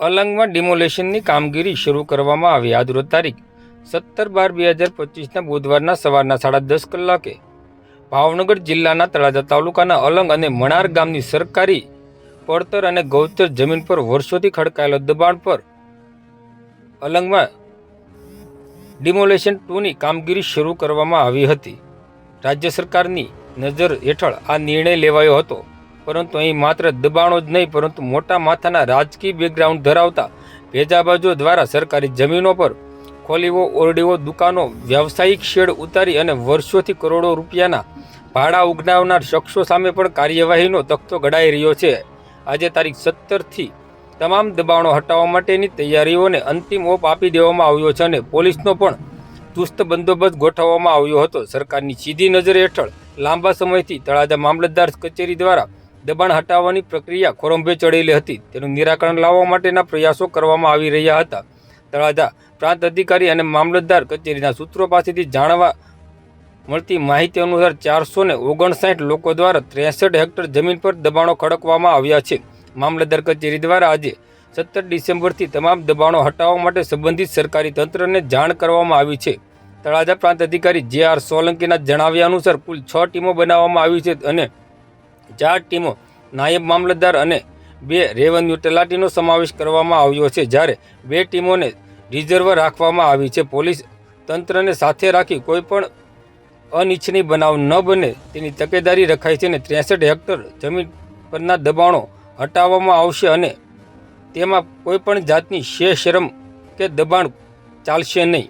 અલંગમાં ડિમોલેશનની કામગીરી શરૂ કરવામાં આવી. આજરોજ તારીખ સત્તર બાર બે હજાર પચીસના બુધવારના સવારના સાડા દસ કલાકે ભાવનગર જિલ્લાના તળાજા તાલુકાના અલંગ અને મણાર ગામની સરકારી પડતર અને ગૌચર જમીન પર વર્ષોથી ખડકાયેલો દબાણ પર અલંગમાં ડિમોલેશન ટુની કામગીરી શરૂ કરવામાં આવી હતી. રાજ્ય સરકારની નજર હેઠળ આ નિર્ણય લેવાયો હતો. પરંતુ અહીં માત્ર દબાણો જ નહીં, પરંતુ મોટા માથાના રાજકીય બેકગ્રાઉન્ડ ધરાવતા ભેજાબાજો દ્વારા સરકારી જમીનો પર ખોલીઓ ઓરડીઓ દુકાનો, વ્યવસાયિક શેડ ઉતારી અને વર્ષોથી કરોડો રૂપિયાના ભાડા ઉગનાવનાર શખ્સો સામે પણ કાર્યવાહીનો તખતો ઘડાઈ રહ્યો છે. આજે તારીખ સત્તરથી તમામ દબાણો હટાવવા માટેની તૈયારીઓને અંતિમ ઓપ આપી દેવામાં આવ્યો છે અને પોલીસનો પણ ચુસ્ત બંદોબસ્ત ગોઠવવામાં આવ્યો હતો. સરકારની સીધી નજર હેઠળ લાંબા સમયથી તળાજા મામલતદાર કચેરી દ્વારા દબાણ હટાવવાની પ્રક્રિયા ખોરંભે ચડેલી હતી. તેનું નિરાકરણ લાવવા માટેના પ્રયાસો કરવામાં આવી રહ્યા હતા. તળાજા પ્રાંત અધિકારી અને મામલતદાર કચેરીના સૂત્રો પાસેથી જાણવા મળતી માહિતી અનુસાર ચારસો ને ઓગણસાઠ લોકો દ્વારા ત્રેસઠ હેક્ટર જમીન પર દબાણો ખડકવામાં આવ્યા છે. મામલતદાર કચેરી દ્વારા આજે સત્તર ડિસેમ્બરથી તમામ દબાણો હટાવવા માટે સંબંધિત સરકારી તંત્રને જાણ કરવામાં આવી છે. તળાજા પ્રાંત અધિકારી જે આર સોલંકીના જણાવ્યા અનુસાર કુલ છ ટીમો બનાવવામાં આવી છે અને ચાર ટીમો, નાયબ મામલતદાર અને બે રેવન્યુ તલાટીનો સમાવેશ કરવામાં આવ્યો છે, જ્યારે બે ટીમોને રિઝર્વ રાખવામાં આવી છે. પોલીસ તંત્રને સાથે રાખી કોઈપણ અનિચ્છનીય બનાવ ન બને તેની તકેદારી રખાઈ છે અને ત્રેસઠ હેક્ટર જમીન પરના દબાણો હટાવવામાં આવશે અને તેમાં કોઈપણ જાતની જાતની શેષરમ કે દબાણ ચાલશે નહીં.